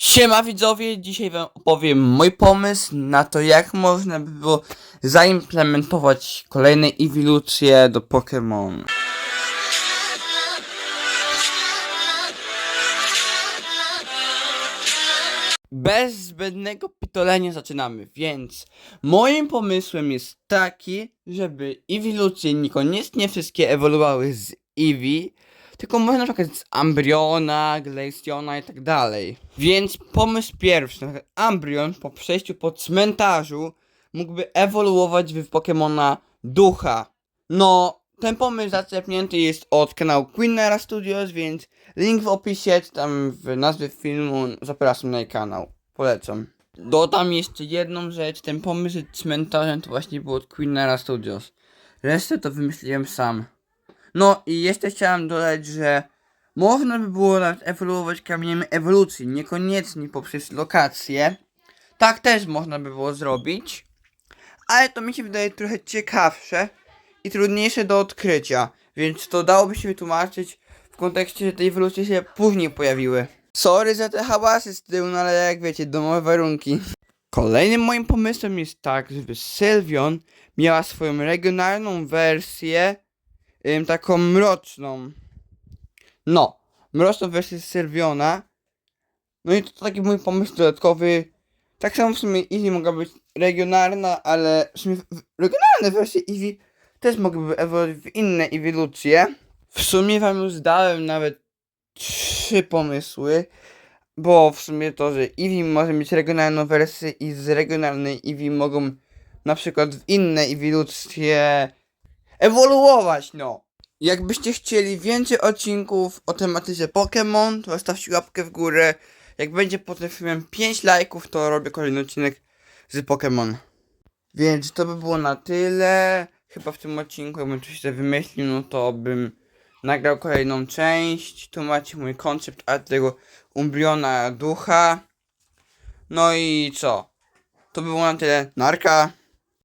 Siema widzowie, dzisiaj wam opowiem mój pomysł na to jak można by było zaimplementować kolejne ewolucje do Pokémon. Bez zbędnego pitolenia zaczynamy, więc moim pomysłem jest taki, żeby ewolucje niekoniecznie wszystkie ewoluowały z Eevee, tylko można na przykład z Ambriona, Glaceona i tak dalej. Więc pomysł pierwszy, na Ambrion po przejściu po cmentarzu mógłby ewoluować w Pokemona Ducha. No, ten pomysł zaczepnięty jest od kanału Quinnera Studios, więc link w opisie, tam w nazwie filmu zapraszam na jej kanał. Polecam. Dodam jeszcze jedną rzecz, ten pomysł z cmentarzem to właśnie był od Quinnera Studios. Resztę to wymyśliłem sam. No i jeszcze chciałem dodać, że można by było nawet ewoluować kamieniem ewolucji, niekoniecznie poprzez lokacje. Tak też można by było zrobić, ale to mi się wydaje trochę ciekawsze i trudniejsze do odkrycia, więc to dałoby się wytłumaczyć w kontekście, że te ewolucje się później pojawiły. Sorry za te hałasy z tyłu, no ale jak wiecie, domowe warunki. Kolejnym moim pomysłem jest tak, żeby Sylvion miała swoją regionalną wersję ym, taką mroczną. No, mroczną wersję Sylwiona. No i to taki mój pomysł dodatkowy. Tak samo w sumie Eevee mogła być regionalna, ale w sumie regionalne wersje Eevee też mogłyby ewoluować w inne ewolucje. W sumie wam już dałem nawet trzy pomysły, bo w sumie to, że Eevee może mieć regionalną wersję i z regionalnej Eevee mogą na przykład w inne ewolucje ewoluować, no. Jakbyście chcieli więcej odcinków o tematyce Pokémon, to zostawcie łapkę w górę. Jak będzie pod tym filmem 5 lajków, to robię kolejny odcinek z Pokémon. Więc to by było na tyle. Chyba w tym odcinku, jakbym coś sobie wymyślił, no to bym nagrał kolejną część. Tu macie mój koncept art tego Umbriona ducha. No i co? To by było na tyle. Narka.